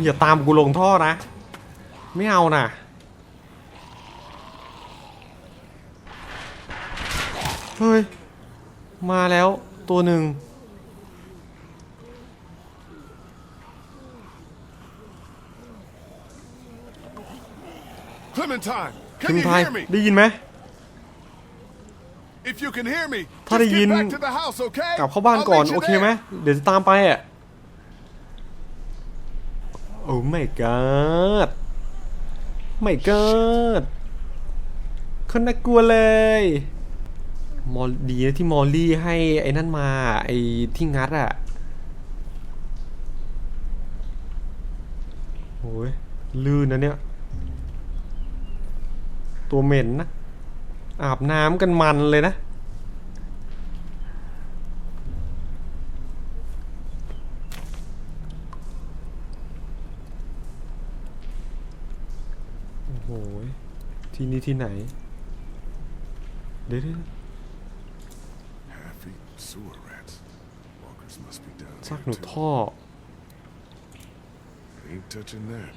มึงอย่าตามกูลงท่อนะ ไม่เอานะเฮ้ย มาแล้วตัวหนึ่ง Clementine, คุ can ณ you ไทย hear me? ได้ยินไหม If you can hear me, ถ้า just ได้ยิน get back to the house, okay? กลับเข้าบ้าน I'll ก่อน meet you โอเคไหม there. เดี๋ยวจะตามไปอะ โอ้ไม่ก d ไม่ก d คนน่ากลัวเลย มอลดีนะที่มอลลี่ให้ไอ้นั่นมา ไอ้ที่งัดอะโอ้ยลื่นนะเนี่ย ตัวเหม็นนะ อาบน้ำกันมันเลยนะ โอ้โหย ที่นี่ที่ไหน เดี๋ยวๆ Half-eaten sewer rats. Walkers must be down ซัก here หนู too. ท่อ Ain't touching that.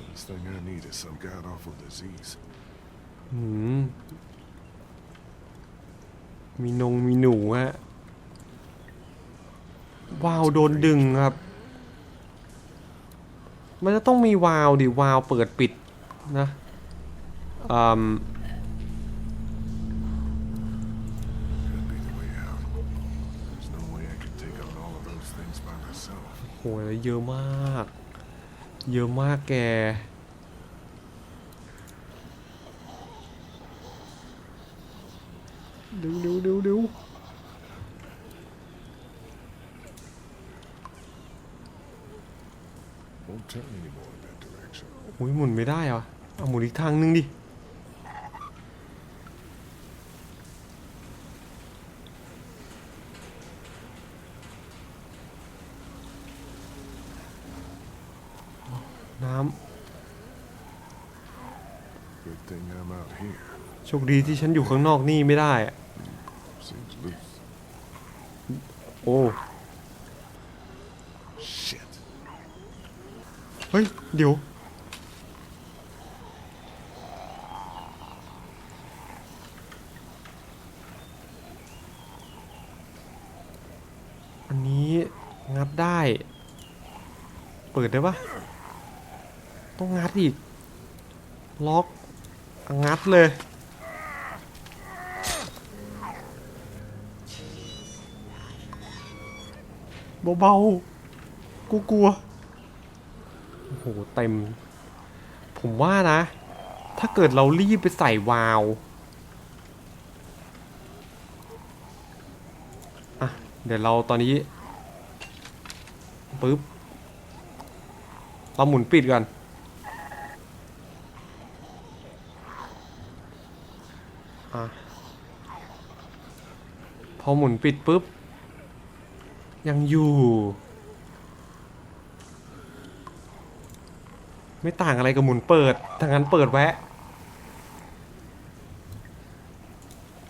Last thing I need is some god-awful disease. หืมมีนงมีหนูฮะวาล์วโดนดึงครับ มันจะต้องมีวาล์วดิวาล์วเปิดปิดนะ อืม Could be the way out. There's no way I could take on all of those things by myself. โหยเยอะมาก เยอะมากแก ดูดูดูดู Won't turn anymore in that direction. โอ้ยหมุนไม่ได้เหรอเอาหมุนอีกทางนึงดิ น้ Good thing I'm out here. ำ โชคดีที่ฉันอยู่ข้างนอกนี่ไม่ได้อะ Seems loose. โอ้ Shit. เฮ้ย เดี๋ยว อันนี้งัดได้ เปิดได้ปะต้องงัดอีก ล็อกอะงัดเลย เบาๆกูกลัวโอ้โหเต็ม ผมว่านะ ถ้าเกิดเรารีบไปใส่วาล์วอะ เดี๋ยวเราตอนนี้ปึ๊บเราหมุนปิดก่อนอะพอหมุนปิดปุ๊บ ยังอยู่ ไม่ต่างอะไรกับหมุนเปิดทางนั้นเปิดแวะ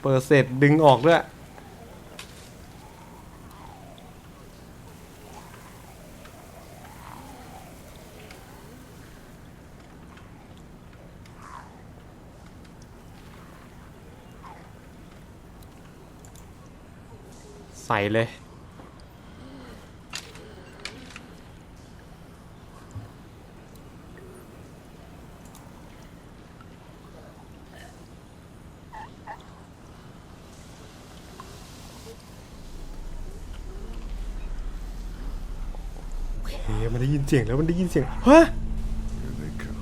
เปิดเสร็จดึงออกด้วย ใส่เลย โอเค มันได้ยินเสียงแล้วมันได้ยินเสียงฮะ Here they come.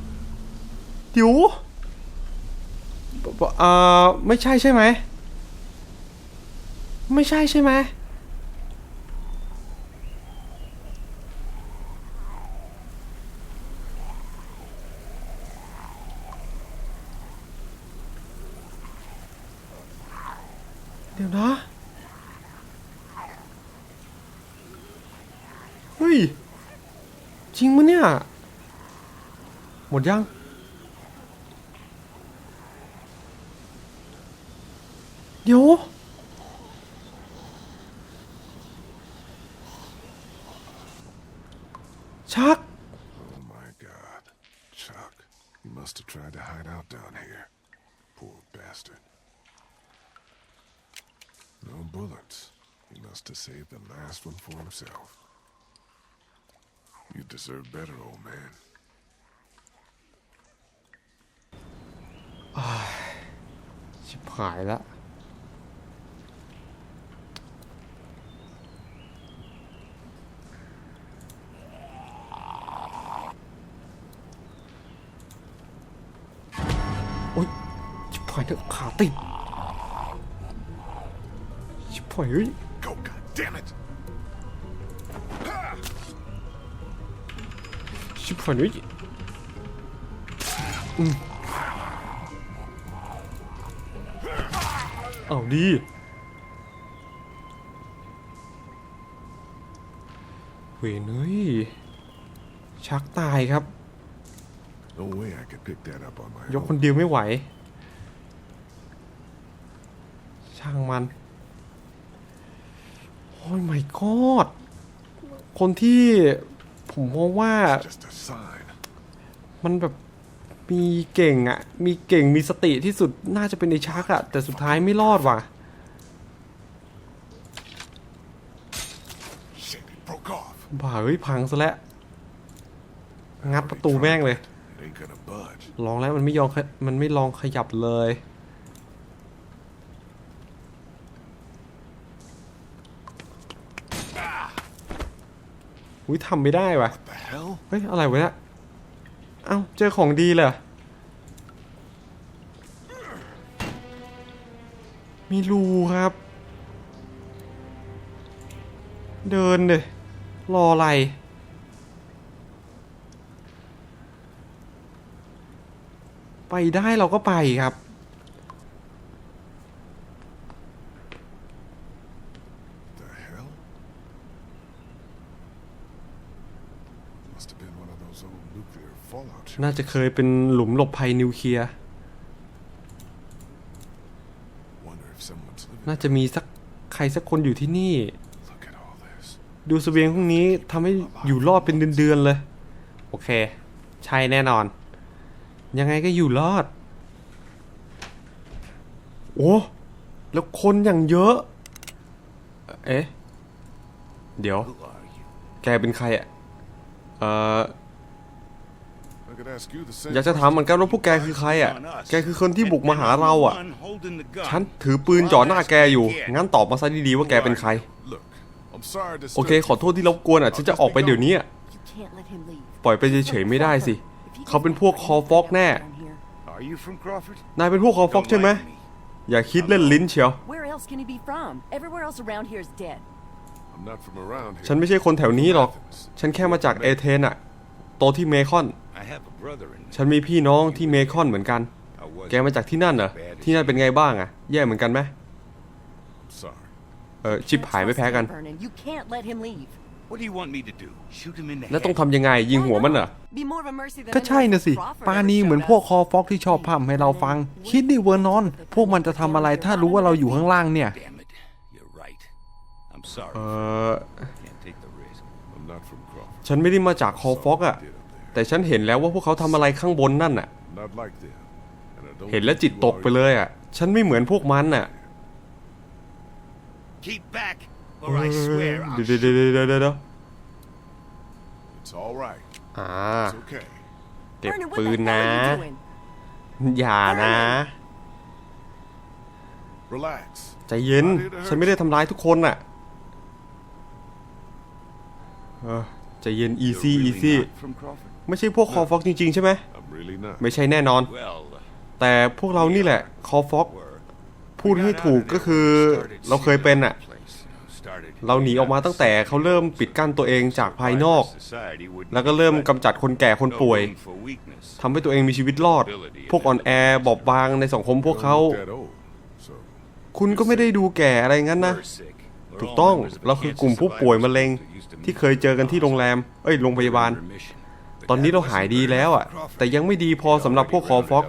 เดี๋ยวเอ่อไม่ใช่ใช่ไหมไม่ใช่ใช่ไหมเดี๋ยวนะ เฮ้ย จริงมั้ยเนี่ย Oh my God, Chuck! He must have tried to hide out down here. Poor bastard. No bullets. He must have saved the last one for himself. You deserve better, old man. ชิบหายละโอ๊ยชิบหายเถอะขาติดชิบหายเฮ้ย Go, God damn it! ชิบหายเฮ้ยอืมเอาดีเวยเนยชักตายครับ No way I could pick that up on my ยก own. คนเดียวไม่ไหว ช่างมัน โอ้ยไม่กอด คนที่ ผมมองว่า Just a sign. มันแบบมีเก่งอะมีเก่งมีสติที่สุดน่าจะเป็นไอชักอะแต่สุดท้ายไม่รอดว่ะ Shit, it broke off. บ่าเฮ้ยพังซะแล้ว งัดประตูแม่งเลย It ain't gonna budge. ลองแล้วมันไม่ยอมขยมันไม่ลองขยับเลย อุ้ยทำไม่ได้ว่ะ The hell? เฮ้ยอะไรวะเนี่ยเอ้าเจอของดีเลยเหรอมีรูครับ เดินเลยรออะไร ไปได้เราก็ไปครับ The hell? Must have been one of those old nuclear fallout shelters. น่าจะเคยเป็นหลุมหลบภัยนิวเคลียร์ Wonder if someone's living. น่าจะมีสักใครสักคนอยู่ที่นี่ Look at all this. ดูเสบียงพวกนี้ทำให้อยู่รอดเป็นเดือนๆเลย โอเค ใช่แน่นอน ยังไงก็อยู่รอด โอ้แล้วคนอย่างเยอะ เอ๊ะ เดี๋ยว Who are you? แกเป็นใครอะเอ่อ I could ask you the same. อยากจะถามเหมือนกันว่าพวกแกคือใครอะ แกคือคนที่บุกมาหาเราอะ One holding the gun. ฉันถือปืนจ่อหน้าแกอยู่ งั้นตอบมาซะดีๆว่าแกเป็นใคร Look, I'm sorry to โอเค ขอโทษที่รบกวนอะ ฉันจะออกไปเดี๋ยวนี้อะ You can't let him leave. ปล่อยไปเฉยๆไม่ได้สิ เขาเป็นพวกคอฟอกแน่ Are you from Crawford? นายเป็นพวกคอฟอก Don't ใช่ไหม lie to me. อย่าคิดเล่นลิ้นเชียว Where else can he be from? Everywhere else around here is dead. I'm not from around here. ฉันไม่ใช่คนแถวนี้หรอก ฉันแค่มาจากเอเธนอะ โตที่เมคอน I have a brother in ฉันมีพี่น้องที่เมคอนเหมือนกัน I was แกมาจากที่นั่นเหรอ ที่นั่นเป็นไงบ้างอะแย่เหมือนกันไหม Sorry. เออชิบหายไม่แพ้กัน Trust him, Vernon. You can't let him leave. What do you want me to do? Shoot him in the แล้วต้อง head? ทำยังไงยิงหัวมันเหรอ Be more of a mercy than ก็ใช่นะสิ Crawford ปา ever นี showed เหมือนพวก us. คอฟอกที่ชอบพร่ำให้เราฟัง คิดดิเวอร์นอน พวกมันจะทำอะไรถ้ารู้ว่าเราอยู่ข้างล่างเนี่ย Damn it. You're right. I'm sorry. เออ Can't take the risk. I'm not from Crawford. ฉันไม่ได้มาจากคอฟอกอะ Did up there. แต่ฉันเห็นแล้วว่าพวกเขาทำอะไรข้างบนนั่นอะ Not like them. And I don't เห็นแล้ว think จิต you ตก are ไปเลยอะฉันไม่เหมือนพวกมันอะ Keep back, เอ or I อ swear เดี๋ยว I'll เดี๋ยวเดี๋ยวเดี๋ยวเดี๋ยว It's all right. อ่า It's okay. เก็บ Vernon, what ปื the น hell นะ are you doing? อย่านะ Relax. ใจเย็น ฉันไม่ได้ทำร้ายทุกคนน่ะเออ ใจเย็น You're easy really easy not from Crawford? ไม่ใช่พวกคอฟอกจริง ๆ ใช่ไหม I'm really not. ไม่ใช่แน่นอน Well, แต่พวกเรานี่แหละคอฟอก we're พูดให้ถูกก็คือเราเคยเป็นอะเราหนีออกมาตั้งแต่เขาเริ่มปิดกั้นตัวเองจากภายนอก แล้วก็เริ่มกำจัดคนแก่คนป่วยทำให้ตัวเองมีชีวิตรอด พวกอ่อนแอบอบบางในสังคมพวกเขา Don't look that old. So คุณก็ไม่ได้ดูแก่อะไรงั้นนะ ถูกต้องเราคือกลุ่มผู้ป่วยมะเร็งที่เคยเจอกันที่โรงแรม เอ้ยโรงพยาบาล ตอนนี้เราหายดีแล้วอะ แต่ยังไม่ดีพอสำหรับพวกคอฟอก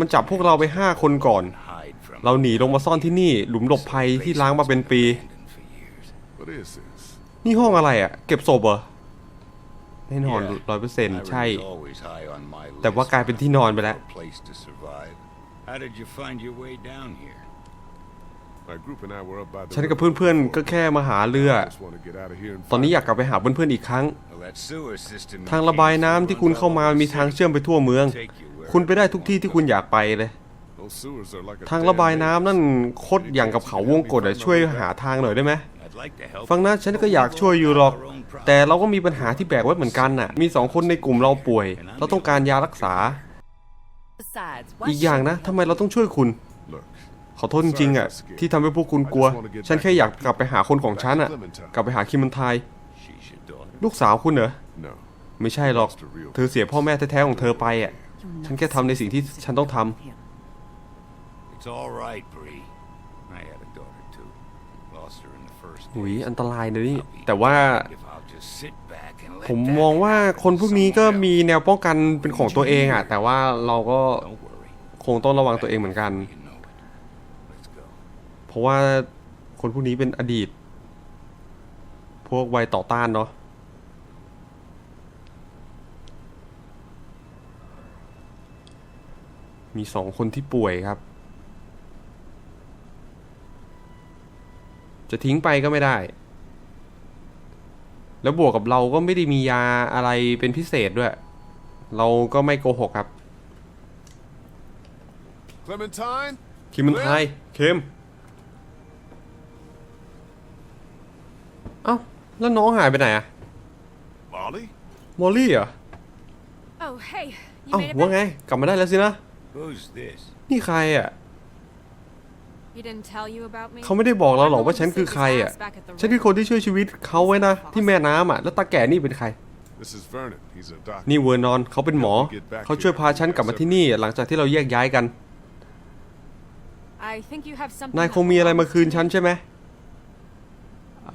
มันจับพวกเราไปห้าคนก่อน เราหนีลงมาซ่อนที่นี่ หลุมหลบภัยที่ล้างมาเป็นปี what is this? นี่ห้องอะไรอะ เก็บศพเหรอในแน่นอน Yeah, ร้อยเปอร์เซ็นต์ Iron ใช่ is always high on my แต่ว่า list กลายเป็นที่นอนไปแล้ว ฉันกับ river เพื่อนๆก็ before. แค่มาหาเรือ Just want to get out of here and ตอนนี้ find อยากกลับไปหาเพื่อนๆอีกครั้ง Well, that sewer system ทางระบายน้ำที่คุณเข้ามามีทางเชื่อมไปทั่วเมือง คุณไปได้ทุกที่ที่คุณอยากไปเลย Those sewers are like a ทางระบาย damn น้ำ maze. นั่นโคตรอย่างกับเขาวงกฏอะช่วยหาทางหน่อยได้ไหม I'd like to help ฟังนะฉันก็อยากช่วยอยู่หรอก แต่เราก็มีปัญหาที่แบกไว้เหมือนกันน่ะ มีสองคนในกลุ่มเราป่วย เราต้องการยารักษา Besides, why อีกอย่าง should นะ we ทำไมเราต้องช่วยคุณ Look, ข อโทษจริงๆอะที่ทำให้พวกคุณกลัว ฉันแค่อยากกลับไปหาคนของฉันอะ กลับไปหาคิมมันไทย She's your daughter. ลูกสาวคุณเหรอ no. ไม่ใช่หรอก เธอเสียพ่อแม่แท้ๆของเธอไปอะ You'll ฉัน never แค่ทำในสิ่งที่ฉันต้องทำ see him. It's all right, Bree. I had a daughter too. Lost her in the first หุย days. อันตรายนะนี่ I'll be แต่ว่า damned if I'll just sit back and let ผม that มองว่า happen คนพวกนี้ก็ somewhere มี else. แนวป้องกันเป็นของตัวเองอะ แต่ว่าเราก็ Don't worry. คงต้องระวังตัวเองเหมือนกัน You know it. Let's go. เพ ราะว่าคนพวกนี้เป็นอดีต พวกวัยต่อต้านเนาะมีสองคนที่ป่วยครับ จะทิ้งไปก็ไม่ได้ แล้วบวกกับเราก็ไม่ได้มียาอะไรเป็นพิเศษด้วย เราก็ไม่โกหกครับ Clementine? คิมมันไทยเข้ม เอ้าแล้วน้องหายไปไหนอะ Molly? มอลลี่เหรอ Oh, hey. You เอ้า made it ว่า back. ไง กลับมาได้แล้วสินะ Who's this? นี่ใครอะ He didn't tell you about me? เขาไม่ได้บอกเราหรอกว่าฉันคือใครอะฉันคือคนที่ช่วยชีวิตเขาไว้นะ ที่แม่น้ำอะแล้วตาแก่นี่เป็นใคร This is Vernon. He's a doctor. นี่เวอร์นอนเขาเป็นหมอ เขาช่วยพาฉันกลับมาที่นี่หลังจากที่เราแยกย้ายกัน I think you have something นาย that คงมีอะไรมา belongs คืน to ฉัน me. ใช่ไหม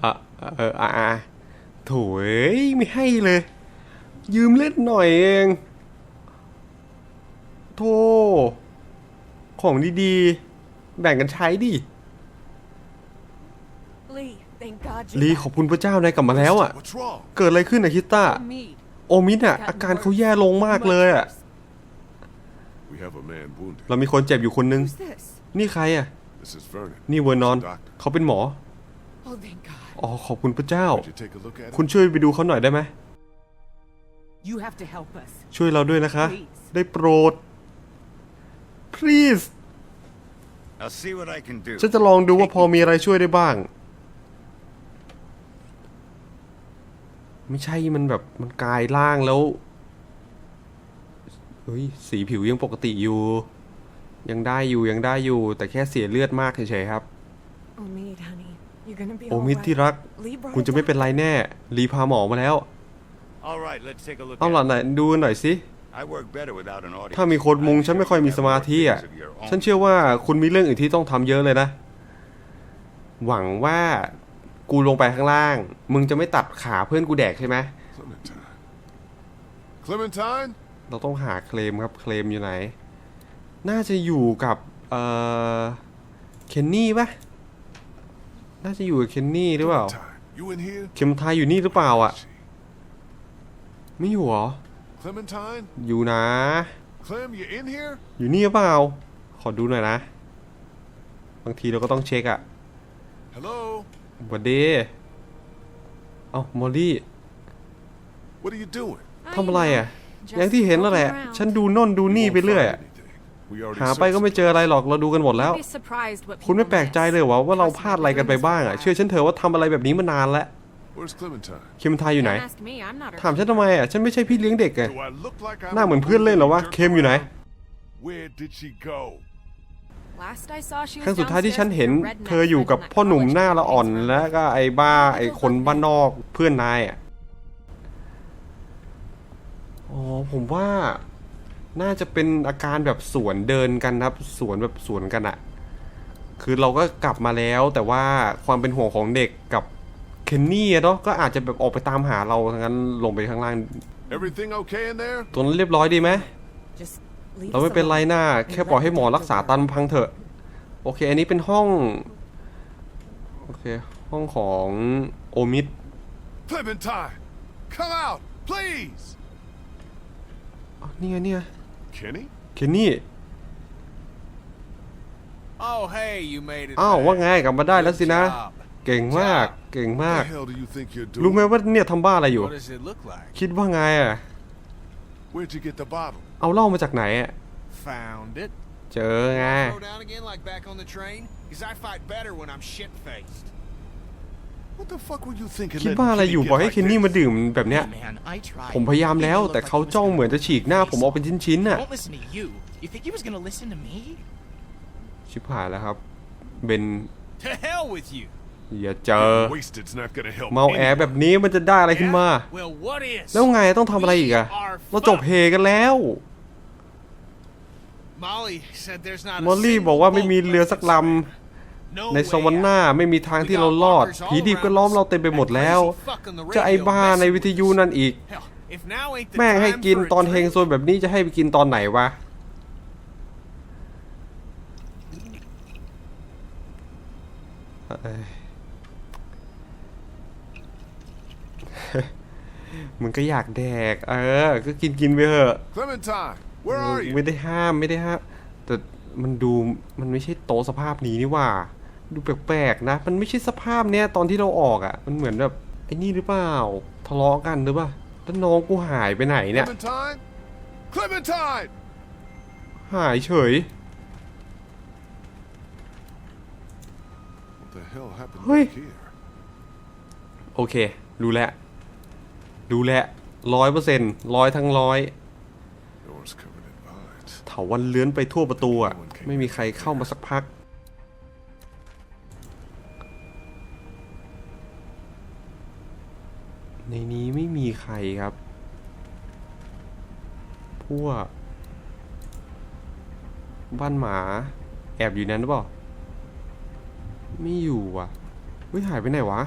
อะ เอออะอะโถเอ้ยไม่ให้เลย ยืมเล่นหน่อยเองโธ่ของดีๆ แบ่งกันใช้ดิ Lee, thank God ลี you're ขอบคุณพระเจ้านายกลับมาแล้วอะ What's wrong? เกิดอะไรขึ้นอะคิตต้า back. Mead. โอมิดอะ อาการเขาแย่ลงมากเลยอะ We have a man wounded. เรามีคนเจ็บอยู่คนนึง Who's this? นี่ใครอะ This is Vernon. นี่เวอร์นอน He's a doctor. เขาเป็นหมอ Oh, thank God. อ๋อขอบคุณพระเจ้า Would you take a look at คุณ him? ช่วยไปดูเขาหน่อยได้ไหม You have to help us. ช่วยเราด้วยนะคะ Please. ได้โปรด please I'll see what I can do. ฉันจะลองดูว่าพอมีอะไรช่วยได้บ้าง ไม่ใช่มันแบบมันกลายร่างแล้วเฮ้ยสีผิวยังปกติอยู่ ยังได้อยู่ยังได้อยู่ แต่แค่เสียเลือดมากเฉยๆครับ โอมิด alright. ที่รัก Lee brought คุณ a จะไม่เป็นไร doctor. แน่รีพาหมอมาแล้ว All right, let's take a look เอา at ล่ะ it. ไหนดูหน่อยสิ I work better without an audience. ถ้ามีคนมุงฉันไม่ค่อยมีสมาธิอะ ฉันเชื่อว่าคุณมีเรื่องอื่นที่ต้องทำเยอะเลยนะ หวังว่ากูลงไปข้างล่าง มึงจะไม่ตัดขาเพื่อนกูแดกใช่ไหม Clementine. Clementine? เราต้องหาเคลมครับเคลมอยู่ไหน น่าจะอยู่กับเอ่อเคนนี่ปะ น่าจะอยู่กับเคนนี่หรือเปล่า Clementine. You in here? เข็มไทยอยู่นี่หรือเปล่าอะ She. ไม่อยู่เหรอ Clementine? อยู่นะ Clem, you in here? อยู่นี่หรือเปล่า ขอดูหน่อยนะ บางทีเราก็ต้องเช็คอะ Hello? บัดดีเอ้ามอลลี่ What are you doing? Oh, ทำอะไรอะ Just อย่างที่เห็นนั่นแหละ walking around. ฉันดูโน่นดูนี่ไปเรื่อย Won't อะ find anything. We already หาไปก็ไม่ searched เจออะไรหรอกเราดูกันหมดแล้ว You'd be surprised what คุณไม่ people แปลกใจ miss. เลยเหรอว่าเรา Trust พ me, ลาดอะไรกันไป I've been บ้าง doing อะ this เชื่อฉันเถอะว่าทำอะไรแบบนี้มานานแล้ว it. Where's Clementine? เคมไทยอยู่ไหน Don't ask me, I'm not her ถามฉันทำไมอะฉันไม่ใช่พี่เลี้ยงเด็กไง Do I look like I'm หน้าเหมือนเพื่อนเล่นเหรอวะ jerk เคมอยู่ไหน around? Where did she go? Last I saw she ครั้ง was สุดท้ายที่ฉัน downstairs เห็น with her redneck เธออยู่กับ friend in that พ่อหนุ่ม college หน้าละอ่อน room. แล้วก็ไอ้บ้าไอ้คนบ้านนอกเพื่อนนายอะอ๋อผมว่า น่าจะเป็นอาการแบบสวนเดินกันครับ สวนแบบสวนกันอะคือเราก็กลับมาแล้วแต่ว่าความเป็นห่วงของเด็กกับเคนนี่อะเนาะก็อาจจะแบบออกไปตามหาเราทั้งนั้นลงไปข้างล่าง Everything okay in there? ตัวนั้นเรียบร้อยดีไหม Just leave เราไม่ us เป็นไร alone. หน้าแค่ปล่อยให้หมอรักษาตันพังเถอะ โอเค อันนี้เป็นห้อง โอเค ห้องของโอมิด Clementine! Come out! Please! อ๋อนี่ไงเนี่ย Kenny? เคนนี่ Oh, hey, you made it. อ้าว back. ว่าไงกลับมาได้แล้วสินะ Good job. เก่งมากเก่งมาก What the hell do you think you're doing? รู้ไหมว่าเนี่ยทำบ้าอะไรอยู่ What does it look like? คิดว่าไงอะ Where'd you get the bottle? เอาเหล้ามาจากไหนอะ Found it. เจอไง Throw down again like back on the train? Because I fight better when I'm shit faced. What the fuck were you thinking? คิด letting ว่าอะไร Kenny อยู่ get ปล่อยให้ like เคนนี่ this? มาดื่มแบบเนี้ย Hey, man, I tried. ผมพยายามแล้ว He looked แต่ like เขา he was จ้อง gonna เหมือนจะฉีกหน้า ผมออกเป็นชิ้นๆน่ะ Won't listen to you. You think he was gonna listen to me? ชิบหายแล้วครับ เบน To hell with you. อย่าเจอ Getting wasted's not gonna help. เมาแอ anyone. แบบนี้มันจะได้อะไรขึ้นมา Yeah? Well, what is? แล้วไงต้องทำอะไรอีกอะ We are เราจบเพกันแล้ว Molly said there's not a มอลลี่ single บอกว่าไม่ boat มีเรือ left สัก in ล Spain. No ำ ใน way สวรรค์หน้า out. ไม่มีทางที่เรารอด ผีดิบก็ล้อมเราเต็มไปหมดแล้ว จะไอ้บ้าในวิทยุนั่นอีก Hell, if now ain't the แม่งให้ time กิน for a ตอนเฮง drink. ซวยแบบนี้จะให้ไปกินตอนไหนวะเอ้ยมึงก็อยากแดก เออ ก็กินกินไปเถอะ Clementine, where are you? ไม่ได้ห้ามไม่ได้ห้าม แต่มันดูมันไม่ใช่โต๊ะสภาพนี้นี่หว่า ดูแปลกๆนะ มันไม่ใช่สภาพเนี้ยตอนที่เราออกอะ่ะ มันเหมือนแบบไอ้นี่หรือเปล่า ทะเลาะกันหรือเปล่าแล้วน้องกูหายไปไหนเนี่ย Clementine? Clementine! หายเฉย What the hell happened Oi. back here? โอเค รู้แล้ว รู้แล้วร้อยเปอร์เซ็นต์ร้อยทั้งร้อย Doors covered in vines. เถาวันเลื้อนไปทั่วประตูอะไม่มีใครเข้ามาสักพัก ในนี้ไม่มีใครครับ พวก บ้านหมา แอบอยู่นั้นหรือเปล่า ไม่อยู่อะเฮ้ยหายไปไหนวะ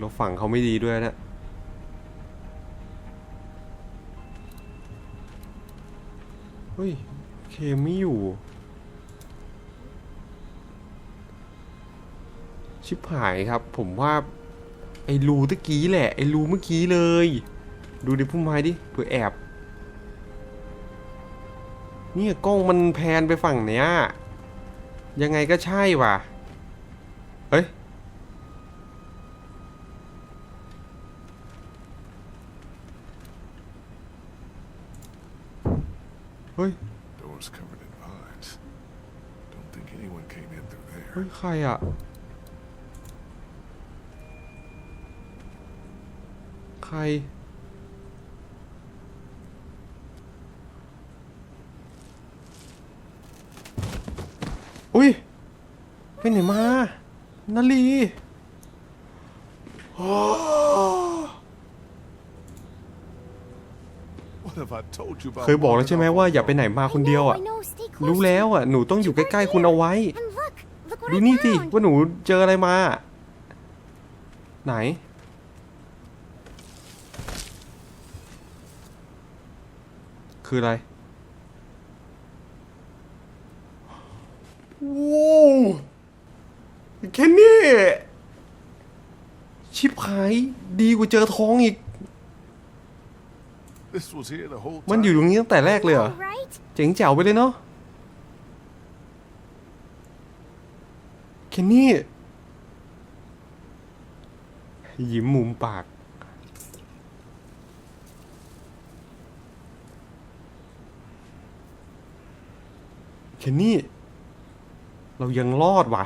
เราฝั่งเขาไม่ดีด้วยนะเฮ้ย เคไม่อยู่ ชิบหายครับ ผมว่าไอ้รูตะกี้แหละ ไอ้รูเมื่อกี้เลย ดูดิพุ่มไม้ดิเผื่อแอบ เนี่ยกล้องมันแพนไปฝั่งเนี้ย ยังไงก็ใช่ว่ะ เฮ้ย เฮ้ย Doors covered in vines. Don't think anyone came in through เฮ้ there. ยใครอะ ร อุ้ยไปไหนมานาลี What have I told you about เคยบอกแล้วใช่ไหม walking ว่า off อย่าไปไหนมาคนเดียวอะ รู้แล้วอะ หนูต้องอยู่ใกล้ๆคุณเอาไว้ ดูนี่สิว่าหนูเจออะไรมา ไหน คืออะไรว้าวแค่นี้ชิบหายดีกว่าเจอทองอีก This was here the whole time. มันอยู่ตรงนี้ตั้งแต่แรกเลยเหรอ เจ๋งแจ๋วไปเลยเนาะเคนนี่ ยิ้มมุมปาก เคนนี่ เรายังรอดว่ะ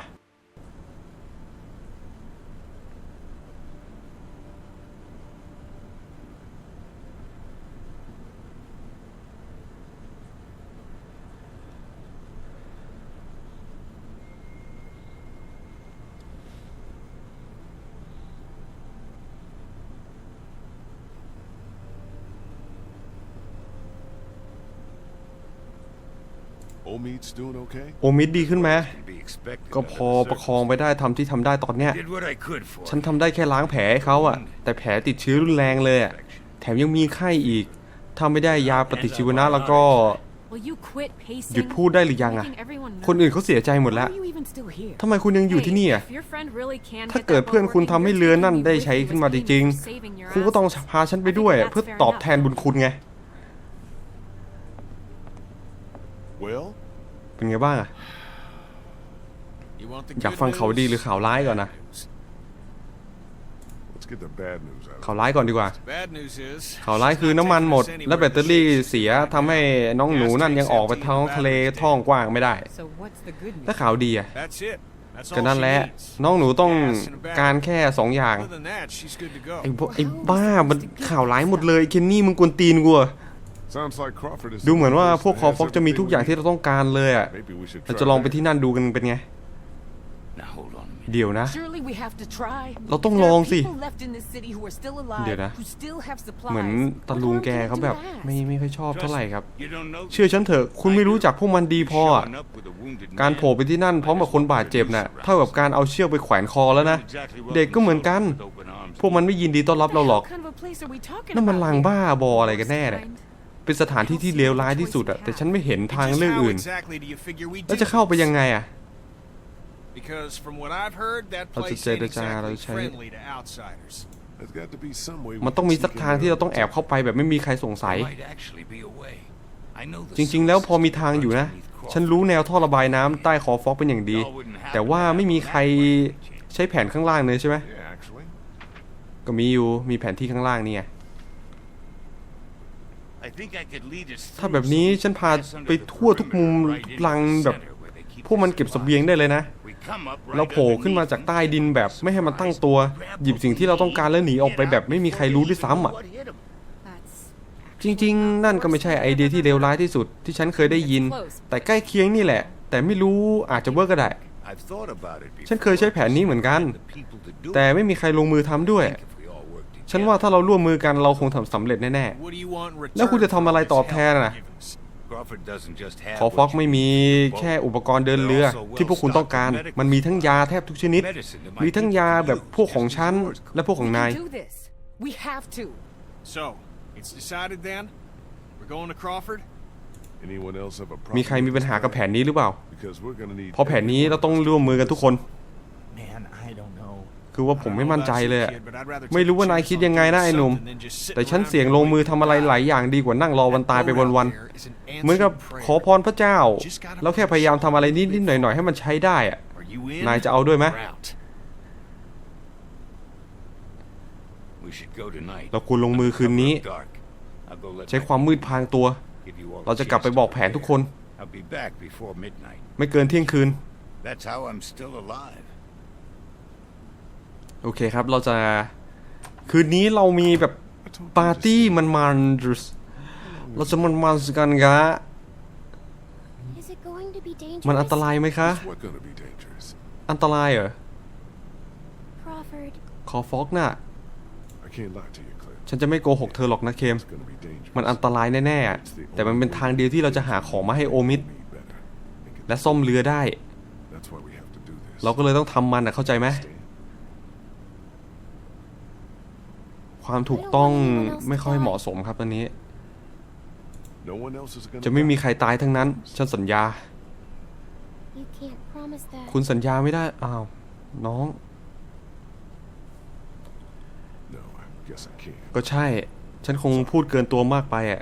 โอมิดดีขึ้นไหม Can be expected ก็พ under อ the ประคองไปได้ทำที่ทำได้ตอนเนี้ย Did what I could for ฉัน you. ทำได้แค่ล้างแผลให้เขาอะแต่แผลติดเชื้อรุนแรงเลยอะแถมยังมีไข้อีกถ้าไม่ได้ยาปฏิชีวนะแล้วก็ Will you quit pacing? หยุดพูดได้หรือยังอะ Making everyone คนอื่นเขาเสียใจหมด Why แล้ว are you even still here? ทำไมคุณยังอยู่ Hey, ที่นี่อะ if your friend really can ถ้า hit เกิด that เพื่อน boat คุณ working, ทำให้ you're เรือ taking นั่น me ได้ with ใช้ you ขึ้น as มาจ payment ริง for saving your ๆคุณก็ต้อง ass. พาฉันไปด้วยอะเพื่อตอบแทนบุญคุณไง เป็นไงบ้างอะ You want the อยาก good ฟังข่าวดีหรือ news? ข่าวร้ายก่อนนะ let's get the bad news out. ข่าวร้ายก่อนดีกว่า Bad news is ข่าวร้ายคือน้ำมันหมด และแบตเตอรี่เสียทำให้น้องหนูนั่นยังออกไปท้องทะเลท่องกว้างไม่ได้ So what's the good และ news? ข่าวดีอะ That's it. That's ก็ all นั่น she แหละ needs. น้องหนูต้อง Gas and a battery. การแค่สองอย่าง Other than that, she's good to go. ไอ้พวกไอ้บ้ามันข่าวร้ายหมดเลยเคนนี่มึงกวนตีนกูอะ ดูเหมือนว่า the one พวกคอ person ฟ็อก that จะมี has ทุกอย่างที่ everything เราต้องการเลยอะ we- Maybe we should เรา try จะลองไป that. ที่นั่นดูกันเป็นไง Now hold on a minute. เดี๋ยวนะ Surely we have to try. เราต้อง There ล are องสิ people left in this city who are still alive, เดี๋ยวนะ who still have supplies. เหมือนตา What ลุง harm แก can it เขา do แบบ to ask? ไม่ไม่ค่อยชอบเท่าไหร่ครับ You don't know เชื่อฉันเถอะ คุณไม่รู้จักพวกมันดีพออะ Showing up with a wounded การ man. โผล่ไปที่นั่นพร้อมกับคนบาดเจ็บน่ะ เท่ากับการเอาเชือกไปแขวนคอแล้วนะ Exactly what เด็กก็เหมือนกัน with open arms. พวกมันไม่ยินดีต้อนรับ What เรา the หรอก hell kind of a place are we talking นั่นมัน about ลาง here? บ้าบออะไรกันแน่เนี่ย เป็นสถานที่ที่เลวร้ายที่สุดอะแต่ฉันไม่เห็นทาง Just เลือก how อื่น exactly do you figure we แล้ว do จะเข้าไป this? ยังไงอะ Because from what I've heard, that เราจะ place เจ ain't รจา exactly เราใช้ friendly to outsiders. There's got to be some way we มันต้อง can มี sneak สัก in ทาง there ที่เราต้อง and แอบเข้าไปแบบไม่มีใครสงสัย There might actually be a way. I know the จริงๆ แล้วพอมีทางอยู่นะ source underneath ฉันรู้แนวท่อระบายน้ำใต้คอฟอกเป็นอย่างดี Y'all wouldn't happen แต่ว่า to have ไม่มี a ใคร map by any chance. ใช้แผนข้างล่างเลยใช่ไหม Yeah, actually. ก็มีอยู่ มีแผนที่ข้างล่างนี่ไง I think I could lead us ถ้า through แบบนี้ so ฉันพา pass under ไป the ทั่วทุกมุม perimeter right ทุก into ลัง the แบบ center where they keep พวกมัน the เก็บเส supplies. บียงได้เลยนะ We come up right เราโผล่ขึ้นมาจากใต้ดินแบบไม่ให้มันตั้งตัว หยิบสิ่งที่เราต้องการแล้วหนีออกไปแบบไม่มีใครรู้ด้วยซ้ำอะ That's จริง ๆ นั่นก็ไม่ใช่ไอเดียที่เลวร้ายที่สุดที่ฉันเคยได้ยิน แต่ใกล้เคียงนี่แหละ แต่ไม่รู้อาจจะเวิร์กก็ได้ I've thought about it ฉันเคยใช้แผนนี้เหมือนกัน before. The people to do แต่ it. ไม่มีใครลงมือทำด้วย ฉันว่าถ้าเราร่วมมือกันเราคงทำสำเร็จแน่ What do you want in return แล้วคุณจะทำอะไร for all ตอบ this แท help น you're น่ะ giving us? Crawford doesn't just have ๆขอฟอก what you ไม่มี need. แค่อุปกรณ์เดินเรือที่พวกคุณต้องการ มันมีทั้งยาแทบทุกชนิด Medicine that my มีทั้ง people ยา can แบบ use พวกของ just ฉัน as yours could. และพวกของ We นาย can do this. We have to. So, it's decided then? We're going to Crawford? Anyone else have a มี problem ใครมีปัญหากับแผนนี้หรือเปล่า Because we're gonna need เพราะแผนนี้เราต้องร่วมมือกันทุกคน คือว่าผมไม่มั่นใจเลยอะ I don't know about you, kid, but I'd rather ไม่รู้ take a ว่านาย chance คิด on ยังไงนะ doing ไอ้หนุ่ม something than just sitting แต่ฉัน around เสี่ยง here ลงมือ waiting ทำอะไร to หลาย die. อย่างดีกว่านั่งรอวันตายไปวัน That boat out there is an ๆเหมือนกับ answered ขอ prayer. พรพระเจ้า แล้วแค่พยายามทำอะไรนิดๆหน่อยๆให้มันใช้ได้อะ Are you in? นายจะเอาด้วยไหม We're out. We should go tonight. เราควรลงมือคืนนี้ Dark. I'll go let ใช้ my ความมืดพรางตัว give you all เรา the จะกลับไป chance บอก to แผนทุกคน prepare. I'll be back before midnight. ไม่เกินเที่ยงคืน That's how I'm still alive. โอเคครับ เราจะ คืนนี้เรามีแบบ I told you ปาร์ to ตี้ stay. มันมันๆเราจะมันมันๆกันกะ Is it going to be dangerous? มันอันตรายไหมคะ It's what gonna be dangerous. อันตรายเหรอ Crawford, ขอฟอกน่ะ I can't lie to you, Clint. ฉันจะไม่โกหกเธอหรอกนะเคม It's gonna be dangerous. มันอันตรายแน่ๆอะแต่มันเป็นทางเดียวที่เราจะหาของมาให้โอมิด Me better. And get- และซ่อมเรือได้ That's why we have to do this. เราก็เลยต้องทำมันอะเข้าใจไหม ความถูกต้องไม่ค่อยเหมาะสมครับตอนนี้ No one else is gonna จะไม่มี die. ใครตายทั้งนั้น ฉันสัญญา you can't promise that. คุณสัญญาไม่ได้ อ้าว น้อง No, I guess I can't. ก็ใช่ ฉันคงพูดเกินตัวมากไปอะ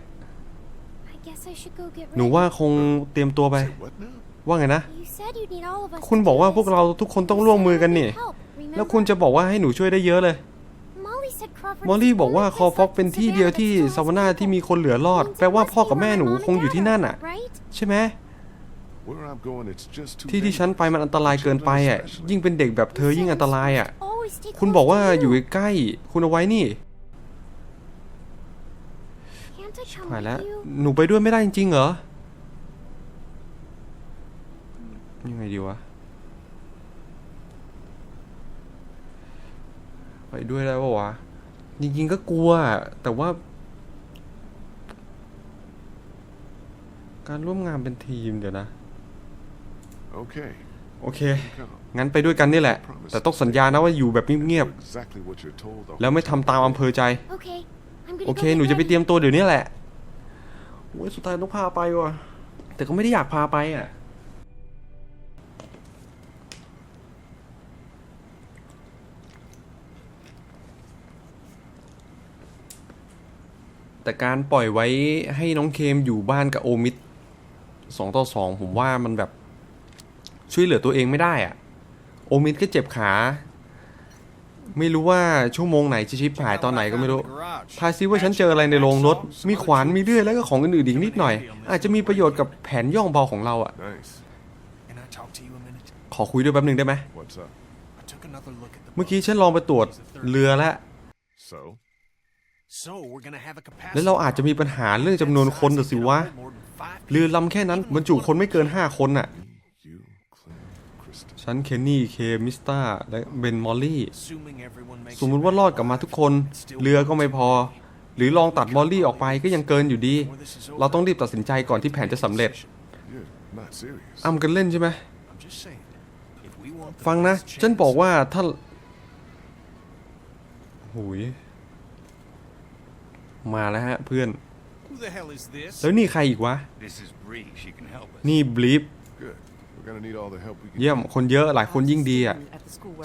I guess I should go get หนู ready. ว่าคงเตรียมตัวไป Say what now? ว่าไงนะ You said you'd need all of us คุณ to บอก do ว่า this. พวกเราทุกคนต้องร่วมมือกันนี่ Help, แล้ว remember? คุณจะบอกว่าให้หนูช่วยได้เยอะเลย Molly said Crawford มอล is ลี่ the บอกว่า only คอ place ฟอก left เป็น in ที่เดียว Savannah ที่ that still ซาวา has น่า people. ที่มีคนเหลือรอด Means แปล it ว่า must พ่อ be กับแม่ where หนู my mom คง and อยู่ dad ที่ are, นั่นอะ right? ใช่ไหม Where I'm going, it's just too ที่ที่ฉัน dangerous. ไปมันอันตรายเกินไปอะ ยิ่งเป็นเด็กแบบเธอ You ยิ่ง said อันตรายอะ always stay คุณ close บอก to ว่า you. อยู่ใกล้ๆคุณเอาไว้นี่ Can't I come หายแล้ว with you? หนูไปด้วยไม่ได้จริงๆเหรอ ยังไงดีวะ ไปด้วยได้ปะวะ จริงๆก็กลัวอะแต่ว่า การร่วมงานเป็นทีมเดี๋ยวนะ Okay, โอเค come. งั้นไปด้วยกันนี่แหละ แต่ต้องสัญญานะว่าอยู่แบบเงียบ Do exactly what you're told. ๆแล้วไม่ทำตามอำเภอใจ Okay, I'm gonna โอ go เค get หนูจะไป ready. เตรียมตัวเดี๋ยวนี้แหละโอ้ยสุดท้ายต้องพาไปว่ะ แต่ก็ไม่ได้อยากพาไปอะ แต่การปล่อยไว้ให้น้องเคมอยู่บ้านกับโอมิดสองต่อสองผมว่ามันแบบช่วยเหลือตัวเองไม่ได้อะโอมิดก็เจ็บขา ไม่รู้ว่าชั่วโมงไหนจะชิปหายตอนไหนก็ไม่รู้ทายซิว่าฉันเจออะไรในโรงรถ มีขวานมีเลื่อยแล้วก็ของอื่นๆอีกนิดหน่อย อาจจะมีประโยชน์กับแผนย่องเบาของเราอะ Nice. Can I talk to you a minute? ขอคุยด้วยแป๊บหนึ่งได้ไหม What's up? I took another look at the เมื่อกี้ฉันลองไปตรวจเรือแล้ว แล้วเราอาจจะมีปัญหาเรื่องจำนวนคนน่ะสิวะ More than five เรือลำแค่นั้นบรรจุคนไม่เกิน 5 คนน่ะ You, Clem, Kristen. ฉันเคนนี่ เค มิสตาและเบน มอลลี่ Assuming everyone makes สมมุติว่ารอดกลับมาทุกคน เรือก็ไม่พอ หรือลองตัดมอลลี่ออกไปก็ยังเกินอยู่ดี เราต้องรีบตัดสินใจก่อนที่แผนจะสำเร็จ You're not serious. อ้ำกันเล่นใช่ไหม I'm just saying. If we want the ฟังนะ best ฉัน chance- บอกว่าถ้าหุย มาแล้วฮะเพื่อน Who the hell is this? แล้วนี่ใครอีกวะ This is Bree. She can help us. นี่บลีฟ Good. We're gonna need all the help we can เยี่ยมคนเยอะหลายคนยิ่งดีอะ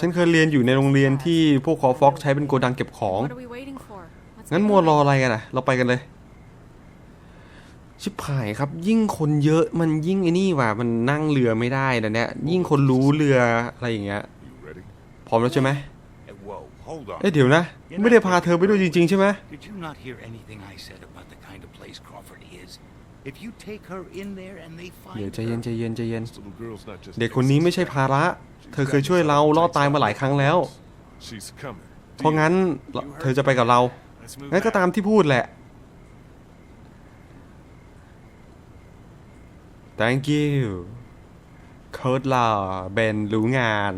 ฉันเคยเรียนอยู่ในโรงเรียนที่พวกคอฟ็อกใช้เป็นโกดังเก็บของ What are we waiting for? Let's งั้น get มัวรอ moving. อะไรกันอะ เราไปกันเลย ชิบหายครับ ยิ่งคนเยอะมันยิ่งไอ้นี่ว่ะมันนั่งเรือไม่ได้นะเนี่ยยิ่งคนรู้เรืออะไรอย่างเงี้ย You ready? พร้อมแล้วใช่ไหม Hey, whoa, hold on. เอ้ยเดี๋ยวนะ ไม่ได้พาเธอไปด้วยจริง ๆ ใช่ไหม Did you not hear anything I said about the kind of place Crawford is? If you take her in there and they เดี๋ยว find ใจเย็นใจ her, เย็นใจเย็น This little girl's not just เด็กคนนี้ไม่ใช่ภาระ เธอเคยช่วยเรารอดตายมาหลายครั้งแล้ว She's coming. เพราะงั้นเธอจะไปกับเรา Let's move งั้นก็ out. ตามที่พูดแหละ thank you โค้ดหล่อเบนรู้งาน